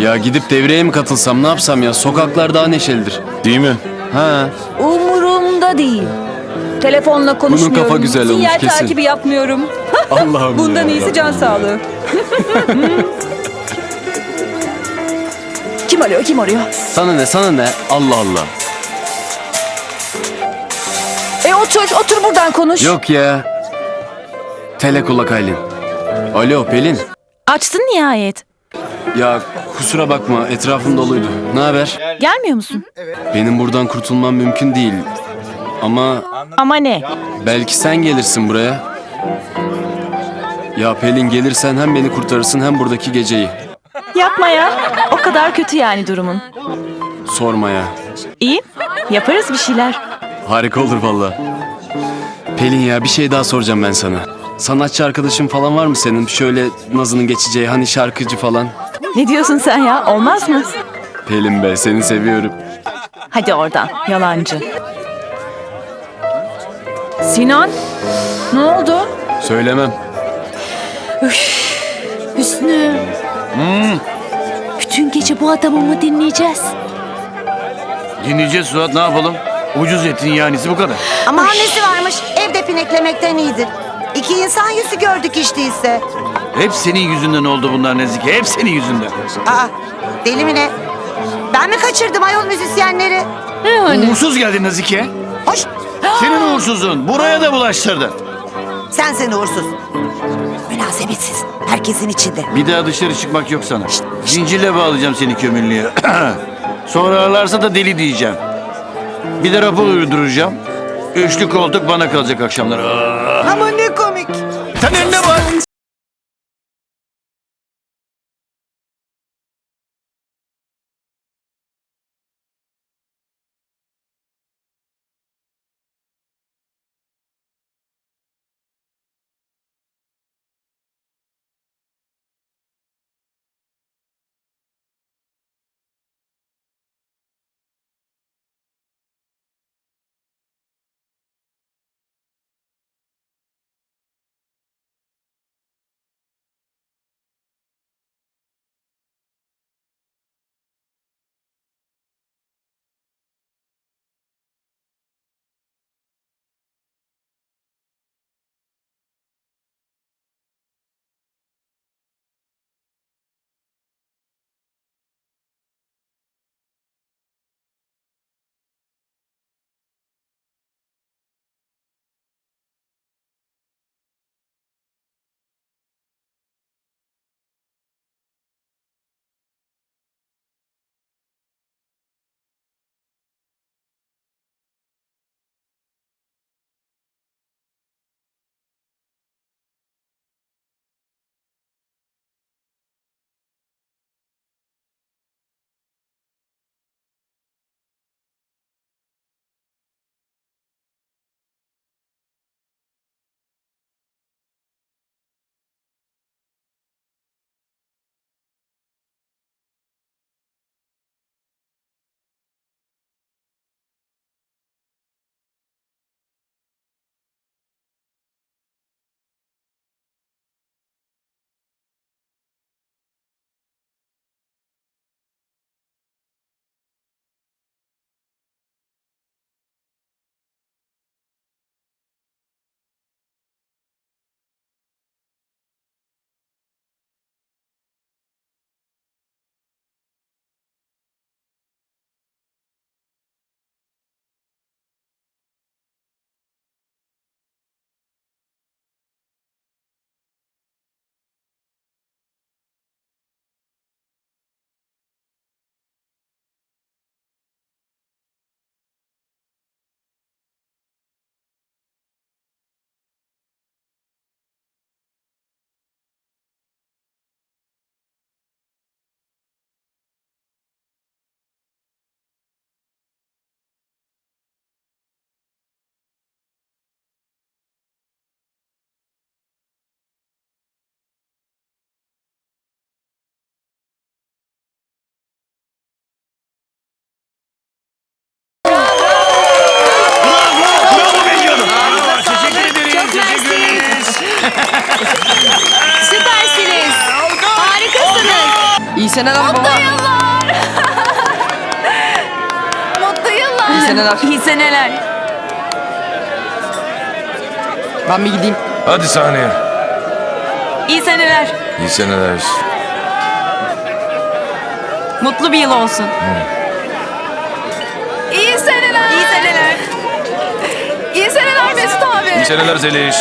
Ya gidip devreye mi katılsam ne yapsam ya? Sokaklar daha neşelidir. Değil mi? Ha. Umurumda değil. Telefonla konuşmuyorum. kafa güzel olmuş Sinyal kesin. takibi yapmıyorum. Allah'ım Bundan ya. iyisi can sağlığı. kim arıyor kim arıyor? Sana ne sana ne? Allah Allah. E otur otur buradan konuş. Yok ya. Telekulak Aylin. Alo Pelin. Açtın nihayet. Ya kusura bakma etrafım doluydu. Ne haber? Gelmiyor musun? Benim buradan kurtulmam mümkün değil. Ama Ama ne? belki sen gelirsin buraya. Ya Pelin gelirsen hem beni kurtarırsın hem buradaki geceyi. Yapma ya. O kadar kötü yani durumun. Sorma ya. İyi. Yaparız bir şeyler. Harika olur valla. Pelin ya bir şey daha soracağım ben sana. Sanatçı arkadaşın falan var mı senin? Şöyle nazının geçeceği hani şarkıcı falan. Ne diyorsun sen ya? Olmaz mı? Pelin be seni seviyorum. Hadi oradan. Yalancı. Sinan. Ne oldu? Söylemem. Hüsnü. Bütün gece bu adamı mı dinleyeceğiz? Dinleyeceğiz Suat ne yapalım? Ucuz etin yanisi bu kadar. Ama annesi varmış. Evde pineklemekten iyidir. İki insan yüzü gördük işte ise. Hep senin yüzünden oldu bunlar Nezike. Hep senin yüzünden. Aa, deli mi ne? Ben mi kaçırdım ayol müzisyenleri? Uğursuz geldin Nazike. Hoş. Senin uğursuzluğun. Buraya da bulaştırdın. Sen sen uğursuz. Münasebetsiz. Herkesin içinde. Bir daha dışarı çıkmak yok sana. Zincirle bağlayacağım seni kömürlüğe. Sonra ağlarsa da deli diyeceğim. Bir de rapor uyduracağım. Üçlü koltuk bana kalacak akşamlar. Aa, Ama ne komik. Sen önüne bak. Seneler baba. Mutlu yıllar. İyi seneler. İyi seneler. Ben bir gideyim. Hadi sahneye. İyi seneler. İyi seneler. Mutlu bir yıl olsun. İyi seneler. İyi seneler. İyi seneler Mesut abi. İyi seneler Zeliş.